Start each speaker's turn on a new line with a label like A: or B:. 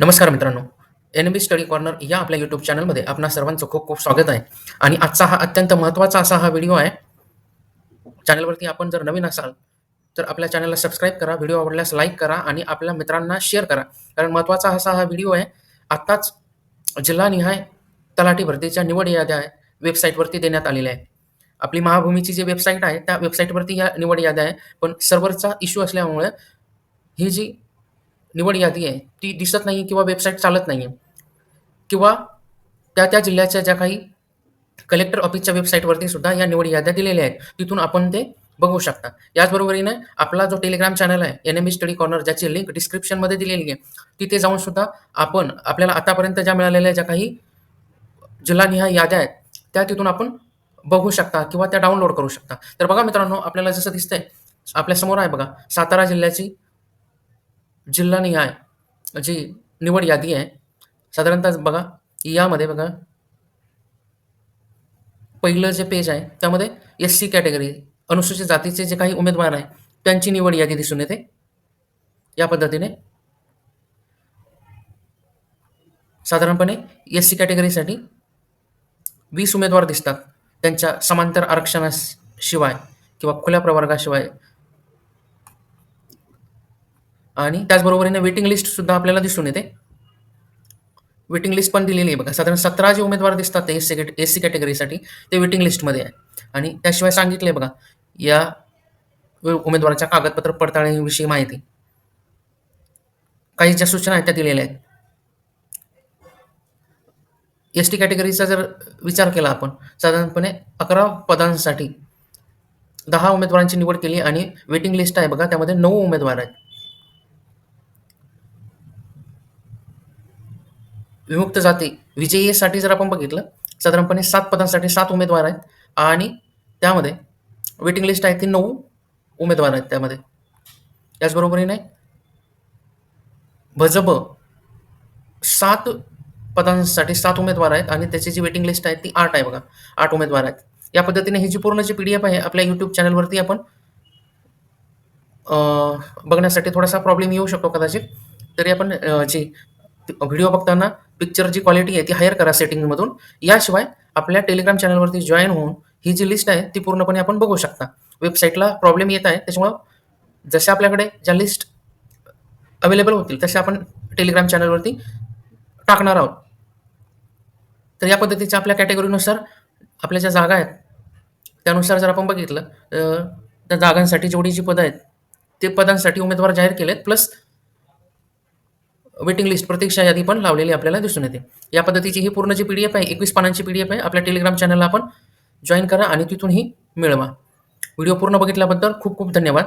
A: नमस्कार मित्रांनो. एन बी study corner या आपल्या यूट्यूब चॅनलमध्ये आपणा सर्वांचं खूप खूप स्वागत आहे. आणि आजचा हा अत्यंत महत्त्वाचा असा हा व्हिडिओ आहे. चॅनलवरती आपण जर नवीन असाल तर आपल्या चॅनलला सबस्क्राईब करा व्हिडिओ आवडल्यास लाईक करा आणि आपल्या मित्रांना शेअर करा. कारण महत्त्वाचा असा हा व्हिडिओ आहे आत्ताच जिल्हानिहाय तलाठी भरतीच्या निवड याद्या आहे वेबसाईटवरती देण्यात आलेल्या आहे आपली महाभूमीची जी वेबसाईट आहे त्या वेबसाईटवरती या निवड याद्या आहे. पण सर्व्हरचा इश्यू असल्यामुळे ही जी निवड यादी आहे. ती दिसत नाही किंवा वेबसाईट चालत नाही आहे किंवा त्या त्या जिल्ह्याच्या ज्या काही कलेक्टर ऑफिसच्या वेबसाईटवरती सुद्धा या निवड याद्या दिलेल्या आहेत. तिथून आपण ते बघू शकता. याचबरोबरीने आपला जो टेलिग्राम चॅनल आहे N M B study corner ज्याची लिंक डिस्क्रिप्शनमध्ये दिलेली आहे तिथे जाऊन सुद्धा आपण आपल्याला आतापर्यंत ज्या मिळालेल्या ज्या काही जिल्हानिहाय याद्या आहेत त्या तिथून आपण बघू शकता किंवा त्या डाउनलोड करू शकता. तर बघा मित्रांनो आपल्याला जसं दिसतंय आपल्यासमोर आहे बघा सातारा जिल्ह्याची जिल्हानिहाय जी निवड यादी आहे साधारणतः बघा यामध्ये बघा पहिलं जे पेज आहे त्यामध्ये एस सी कॅटेगरी अनुसूचित जातीचे जे काही उमेदवार आहे त्यांची निवड यादी दिसून येते. या पद्धतीने साधारणपणे एस सी कॅटेगरीसाठी वीस उमेदवार दिसतात त्यांच्या समांतर आरक्षणाशिवाय किंवा खुल्या प्रवर्गाशिवाय आणि त्याचबरोबरीने वेटिंग लिस्ट सुद्धा आपल्याला दिसून येते. वेटिंग लिस्ट पण दिलेली आहे बघा. साधारण सतरा जे उमेदवार दिसतात ते एस सी एस सी कॅटेगरीसाठी ते वेटिंग लिस्टमध्ये आहे. आणि त्याशिवाय सांगितले बघा या उमेदवाराच्या कागदपत्र पडताळणीविषयी माहिती. काही ज्या सूचना आहेत त्या दिलेल्या आहेत. एस टी कॅटेगरीचा जर विचार केला आपण साधारणपणे अकरा पदांसाठी दहा उमेदवारांची निवड केली आणि वेटिंग लिस्ट आहे बघा त्यामध्ये नऊ उमेदवार आहेत. विमुक्त जाती. विजयीसाठी जर आपण बघितलं साधारणपणे सात पदांसाठी सात उमेदवार आहेत आणि त्यामध्ये वेटिंग लिस्ट आहे ती नऊ उमेदवार आहेत त्यामध्ये. त्याचबरोबरीने भजब सात पदांसाठी सात उमेदवार आहेत आणि त्याची जी वेटिंग लिस्ट आहे ती आठ आहे बघा. आठ उमेदवार आहेत. या पद्धतीने ही जी पूर्ण जी पी डी एफ आहे आपल्या यूट्यूब चॅनलवरती आपण बघण्यासाठी थोडासा प्रॉब्लेम येऊ शकतो कदाचित. तरी आपण जी व्हिडिओ बघताना पिक्चरची क्वालिटी आहे ती हायर करा सेटिंगमधून याशिवाय आपल्या टेलिग्राम चॅनलवरती जॉईन होऊन ही जी लिस्ट आहे ती पूर्णपणे आपण बघू शकता. वेबसाईटला प्रॉब्लेम येत आहे त्याच्यामुळं जशा आपल्याकडे ज्या लिस्ट अवेलेबल होतील तसे आपण टेलिग्राम चॅनलवरती टाकणार आहोत. तर या पद्धतीच्या आपल्या कॅटेगरीनुसार आपल्या ज्या जागा आहेत त्यानुसार जर आपण बघितलं त्या जागांसाठी जेवढी जी पदं आहेत ते पदांसाठी उमेदवार जाहीर केलेत. प्लस वेटिंग लिस्ट प्रतीक्षा यादी पण लावलेली आपल्याला दिसून येते. या पद्धतीची ही पूर्ण जी पी डी एफ आहे एकवीस पानांची पी डी एफ आहे आपल्या टेलिग्राम चॅनलला आपण जॉईन करा आणि तिथून ही मिळवा. व्हिडिओ पूर्ण बघितल्याबद्दल खूप खूप धन्यवाद.